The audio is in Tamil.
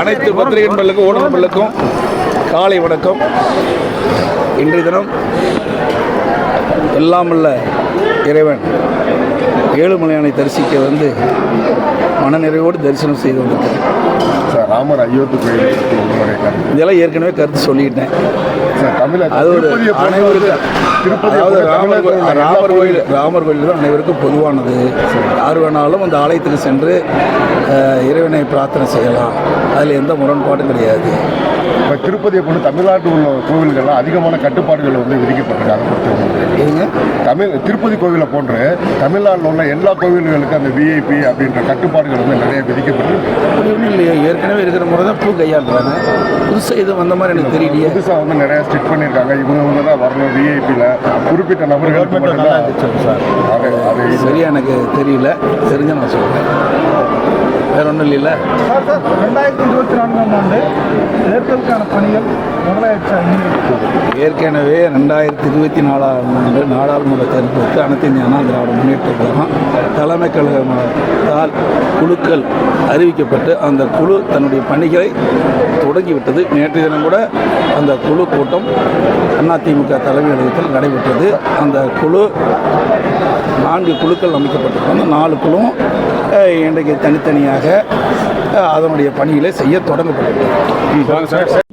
அனைத்து பத்திரிகை நண்பர்களுக்கும் ஊடக காலை வணக்கம். இன்றைய தினம் எல்லாம் உள்ள இறைவன் ஏழுமலையானை தரிசிக்க வந்து மனநிறைவோடு தரிசனம் செய்து வந்திருக்கிறேன் சார் ராமர் அயோத்தி கோயில் பற்றி உங்களுடைய கருத்து இதெல்லாம் ஏற்கனவே கருத்து சொல்லிட்டேன். சார் தமிழ அது ஒரு அனைவருக்கும் அதாவது ராமர் கோயில் ராமர் கோயில் ராமர் கோயில் தான் அனைவருக்கும் பொதுவானது. யார் வேணாலும் அந்த ஆலயத்துக்கு சென்று இறைவனை பிரார்த்தனை செய்யலாம். அதில் எந்த முரண்பாடும் கிடையாது. இப்போ திருப்பதியை போல தமிழ்நாட்டில் உள்ள கோவில்கள்லாம் அதிகமான கட்டுப்பாடுகள் வந்து விதிக்கப்பட்டிருக்கு அதை பற்றி உங்களுக்கு இதுங்க தமிழ் திருப்பதி கோவிலை போன்று தமிழ்நாட்டில் உள்ள எல்லா கோவில்களுக்கும் அந்த விஐபி அப்படின்ற கட்டுப்பாடுகள் வந்து நிறைய விதிக்கப்பட்டிருக்கு. ஏற்கனவே இருக்கிற முறை தான் பூ கையாளுறாங்க. புதுசாக எதுவும் வந்த மாதிரி எனக்கு தெரியலையே. புதுசாக வந்து நிறைய ஸ்ட்ரிக் பண்ணியிருக்காங்க. இவங்க இவங்க தான் வரணும் விஐபியில் குறிப்பிட்ட சார். அது அது சரியா எனக்கு தெரியல. தெரிஞ்ச நான் சொல்கிறேன் வேற ஒன்றும் இல்லைல்ல சார் சார் ரெண்டாயிரத்தி இருபத்தி நான்காம் ஆண்டு தேர்தலுக்கான பணிகள் முதலாயிடுச்சா ஏற்கனவே ரெண்டாயிரத்தி இருபத்தி நாலாம் ஆண்டு நாடாளுமன்ற தேர்தலுக்கு அனைத்து அண்ணா திராவிட முன்னேற்ற கழகம் தலைமை கழகத்தால் குழுக்கள் அறிவிக்கப்பட்டு அந்த குழு தன்னுடைய பணிகளை தொடங்கிவிட்டது. நேற்று தினம் கூட அந்த குழு கூட்டம் அதிமுக தலைமை அலுவலகத்தில் நடைபெற்றது. அந்த குழு நான்கு குழுக்கள் அமைக்கப்பட்டிருக்கு அந்த நாலு குழுவும் இன்றைக்கு தனித்தனியாக அதனுடைய பணிகளை செய்ய தொடங்கப்பட்டது.